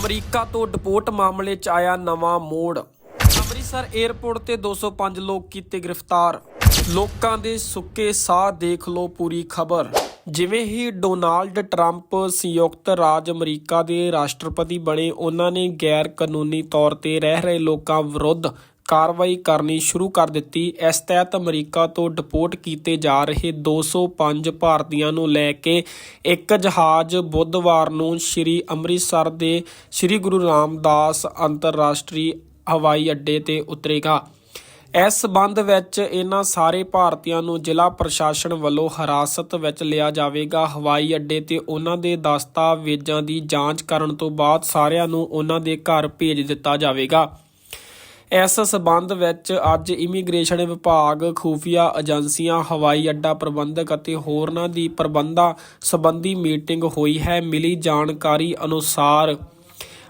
America ਤੋਂ deport ਮਾਮਲੇ 'ਚ ਆਇਆ ਨਵਾਂ ਮੋੜ। ਅੰਮ੍ਰਿਤਸਰ 에ਅਰਪੋਰਟ ਤੇ 205 ਲੋਕ ਕੀਤੇ ਗ੍ਰਿਫਤਾਰ। ਲੋਕਾਂ ਦੇ ਸੁੱਕੇ ਸਾਹ ਦੇਖ ਲਓ ਪੂਰੀ ਖਬਰ। ਜਿਵੇਂ ਹੀ ਡੋਨਾਲਡ ਟਰੰਪ ਸੰਯੁਕਤ ਰਾਜ ਅਮਰੀਕਾ ਦੇ ਰਾਸ਼ਟਰਪਤੀ ਬਣੇ, ਉਹਨਾਂ ਨੇ ਗੈਰ ਕਾਨੂੰਨੀ ਤੌਰ ਤੇ ਰਹਿ ਰਹੇ ਲੋਕਾਂ ਵਿਰੁੱਧ ਕਾਰਵਾਈ ਕਰਨੀ ਸ਼ੁਰੂ ਕਰ ਦਿੱਤੀ। ਇਸ ਤਹਿਤ ਅਮਰੀਕਾ ਤੋਂ ਡਿਪੋਰਟ ਕੀਤੇ ਜਾ ਰਹੇ 205 ਭਾਰਤੀਆਂ ਨੂੰ ਲੈ ਕੇ ਇੱਕ ਜਹਾਜ਼ ਬੁੱਧਵਾਰ ਨੂੰ ਸ੍ਰੀ ਅੰਮ੍ਰਿਤਸਰ ਦੇ ਸ੍ਰੀ ਗੁਰੂ ਰਾਮਦਾਸ ਅੰਤਰਰਾਸ਼ਟਰੀ ਹਵਾਈ ਅੱਡੇ ਤੇ ਉਤਰੇਗਾ। ਇਸ ਸਬੰਧ ਵਿੱਚ ਇਹਨਾਂ ਸਾਰੇ ਭਾਰਤੀਆਂ ਨੂੰ ਜ਼ਿਲ੍ਹਾ ਪ੍ਰਸ਼ਾਸਨ ਵੱਲੋਂ ਹਿਰਾਸਤ ਵਿੱਚ ਲਿਆ ਜਾਵੇਗਾ। ਹਵਾਈ ਅੱਡੇ ਤੇ ਉਹਨਾਂ ਦੇ ਦਸਤਾਵੇਜ਼ਾਂ ਦੀ ਜਾਂਚ ਕਰਨ ਤੋਂ ਬਾਅਦ ਸਾਰਿਆਂ ਨੂੰ ਉਹਨਾਂ ਦੇ ਘਰ ਭੇਜ ਦਿੱਤਾ ਜਾਵੇਗਾ। ਇਸ ਸਬੰਧ ਵਿੱਚ ਅੱਜ ਇਮੀਗ੍ਰੇਸ਼ਨ ਵਿਭਾਗ, ਖੂਫੀਆ ਏਜੰਸੀਆਂ, ਹਵਾਈ ਅੱਡਾ ਪ੍ਰਬੰਧਕ ਅਤੇ ਹੋਰਨਾਂ ਦੀ ਪ੍ਰਬੰਧਾਂ ਸੰਬੰਧੀ ਮੀਟਿੰਗ ਹੋਈ ਹੈ। ਮਿਲੀ ਜਾਣਕਾਰੀ ਅਨੁਸਾਰ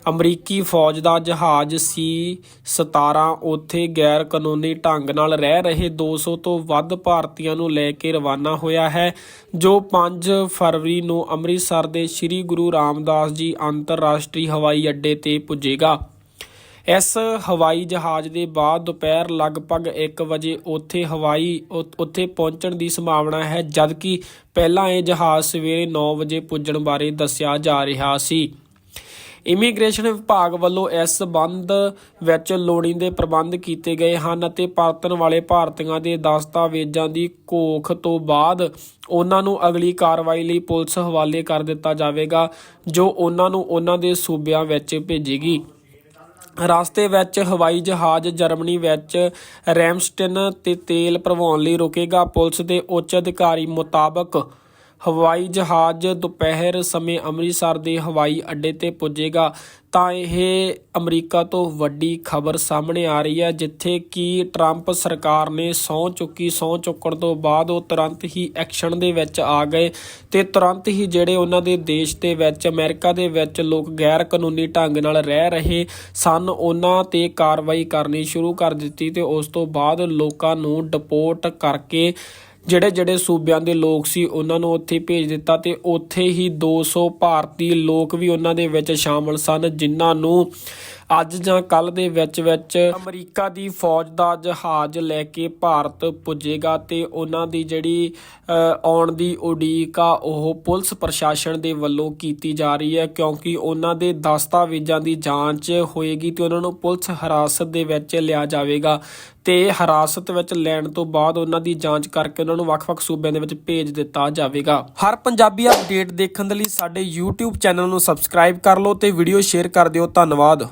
ਅਮਰੀਕੀ ਫੌਜ ਦਾ ਜਹਾਜ਼ ਸੀ 17 ਉੱਥੇ ਗੈਰ ਕਾਨੂੰਨੀ ਢੰਗ ਨਾਲ ਰਹਿ ਰਹੇ 200 ਤੋਂ ਵੱਧ ਭਾਰਤੀਆਂ ਨੂੰ ਲੈ ਕੇ ਰਵਾਨਾ ਹੋਇਆ ਹੈ, ਜੋ 5 ਫਰਵਰੀ ਨੂੰ ਅੰਮ੍ਰਿਤਸਰ ਦੇ ਸ੍ਰੀ ਗੁਰੂ ਰਾਮਦਾਸ ਜੀ ਅੰਤਰਰਾਸ਼ਟਰੀ ਹਵਾਈ ਅੱਡੇ ਤੇ ਪੁੱਜੇਗਾ। ਇਸ ਹਵਾਈ ਜਹਾਜ਼ ਦੇ ਬਾਅਦ ਦੁਪਹਿਰ ਲਗਭਗ 1 ਵਜੇ ਉੱਥੇ ਹਵਾਈ ਉ- ਉੱਥੇ ਪਹੁੰਚਣ ਦੀ ਸੰਭਾਵਨਾ ਹੈ, ਜਦਕਿ ਪਹਿਲਾਂ ਇਹ ਜਹਾਜ਼ ਸਵੇਰੇ 9 ਵਜੇ ਪੁੱਜਣ ਬਾਰੇ ਦੱਸਿਆ ਜਾ ਰਿਹਾ ਸੀ। ਇਮੀਗ੍ਰੇਸ਼ਨ ਵਿਭਾਗ ਵੱਲੋਂ ਇਸ ਸਬੰਧ ਵਿੱਚ ਲੋੜੀਂਦੇ ਪ੍ਰਬੰਧ ਕੀਤੇ ਗਏ ਹਨ ਅਤੇ ਪਰਤਣ ਵਾਲੇ ਭਾਰਤੀਆਂ ਦੇ ਦਸਤਾਵੇਜ਼ਾਂ ਦੀ ਘੋਖ ਤੋਂ ਬਾਅਦ ਉਹਨਾਂ ਨੂੰ ਅਗਲੀ ਕਾਰਵਾਈ ਲਈ ਪੁਲਿਸ ਹਵਾਲੇ ਕਰ ਦਿੱਤਾ ਜਾਵੇਗਾ, ਜੋ ਉਹਨਾਂ ਨੂੰ ਉਹਨਾਂ ਦੇ ਸੂਬਿਆਂ ਵਿੱਚ ਭੇਜੇਗੀ। ਰਸਤੇ ਵਿੱਚ ਹਵਾਈ ਜਹਾਜ਼ ਜਰਮਨੀ ਵਿੱਚ ਰੈਮਸਟਨ ਤੇ ਤੇਲ ਭਰਵਾਉਣ ਲਈ ਰੁਕੇਗਾ। ਪੁਲਿਸ ਦੇ ਉੱਚ ਅਧਿਕਾਰੀ ਮੁਤਾਬਕ ਹਵਾਈ ਜਹਾਜ਼ ਦੁਪਹਿਰ ਸਮੇਂ ਅੰਮ੍ਰਿਤਸਰ ਦੇ ਹਵਾਈ ਅੱਡੇ ਤੇ ਪੁੱਜੇਗਾ, ਤਾਂ ਇਹ ਅਮਰੀਕਾ ਤੋਂ ਵੱਡੀ ਖਬਰ ਸਾਹਮਣੇ ਆ ਰਹੀ ਹੈ, ਜਿੱਥੇ ਕਿ ਟਰੰਪ ਸਰਕਾਰ ਨੇ ਸਹੁੰ ਚੁੱਕੀ, ਸਹੁੰ ਚੁੱਕਣ ਤੋਂ ਬਾਅਦ ਉਹ ਤੁਰੰਤ ਹੀ ਐਕਸ਼ਨ ਦੇ ਵਿੱਚ ਆ ਗਏ ਤੇ ਤੁਰੰਤ ਹੀ ਜਿਹੜੇ ਉਹਨਾਂ ਦੇ ਦੇਸ਼ ਦੇ ਵਿੱਚ, ਅਮਰੀਕਾ ਦੇ ਵਿੱਚ ਲੋਕ ਗੈਰ ਕਾਨੂੰਨੀ ਢੰਗ ਨਾਲ ਰਹਿ ਰਹੇ ਸਨ, ਉਹਨਾਂ ਤੇ ਕਾਰਵਾਈ ਕਰਨੀ ਸ਼ੁਰੂ ਕਰ ਦਿੱਤੀ ਤੇ ਉਸ ਤੋਂ ਬਾਅਦ ਲੋਕਾਂ ਨੂੰ ਡਿਪੋਰਟ ਕਰਕੇ ਜਿਹੜੇ ਜਿਹੜੇ ਸੂਬਿਆਂ ਦੇ ਲੋਕ ਸੀ ਉਹਨਾਂ ਨੂੰ ਉੱਥੇ ਭੇਜ ਦਿੱਤਾ ਤੇ ਉੱਥੇ ਹੀ 200 ਭਾਰਤੀ ਲੋਕ ਵੀ ਉਹਨਾਂ ਦੇ ਵਿੱਚ ਸ਼ਾਮਲ ਸਨ, ਜਿਨ੍ਹਾਂ ਨੂੰ ਅੱਜ ਜਾਂ ਕੱਲ ਦੇ ਵਿੱਚ ਵਿੱਚ ਅਮਰੀਕਾ ਦੀ ਫੌਜ ਦਾ ਜਹਾਜ਼ ਲੈ ਕੇ ਭਾਰਤ ਪੁੱਜੇਗਾ ਤੇ ਉਹਨਾਂ ਦੀ ਜਿਹੜੀ ਆਉਣ ਦੀ ਉਡੀਕ ਆ, ਉਹ ਪੁਲਿਸ ਪ੍ਰਸ਼ਾਸਨ ਦੇ ਵੱਲੋਂ ਕੀਤੀ ਜਾ ਰਹੀ ਹੈ ਕਿਉਂਕਿ ਉਹਨਾਂ ਦੇ ਦਸਤਾਵੇਜ਼ਾਂ ਦੀ ਜਾਂਚ ਹੋਏਗੀ ਤੇ ਉਹਨਾਂ ਨੂੰ ਪੁਲਿਸ ਹਿਰਾਸਤ ਦੇ ਵਿੱਚ ਲਿਆ ਜਾਵੇਗਾ ਤੇ ਹਿਰਾਸਤ ਵਿੱਚ ਲੈਣ ਤੋਂ ਬਾਅਦ ਉਹਨਾਂ ਦੀ ਜਾਂਚ ਕਰਕੇ ਉਹਨਾਂ ਨੂੰ ਵੱਖ-ਵੱਖ ਸੂਬਿਆਂ ਦੇ ਵਿੱਚ ਭੇਜ ਦਿੱਤਾ ਜਾਵੇਗਾ। ਹਰ ਪੰਜਾਬੀ ਅਪਡੇਟ ਦੇਖਣ ਦੇ ਲਈ ਸਾਡੇ YouTube ਚੈਨਲ ਨੂੰ ਸਬਸਕ੍ਰਾਈਬ ਕਰ ਲਓ ਤੇ ਵੀਡੀਓ ਸ਼ੇਅਰ ਕਰ ਦਿਓ। ਧੰਨਵਾਦ।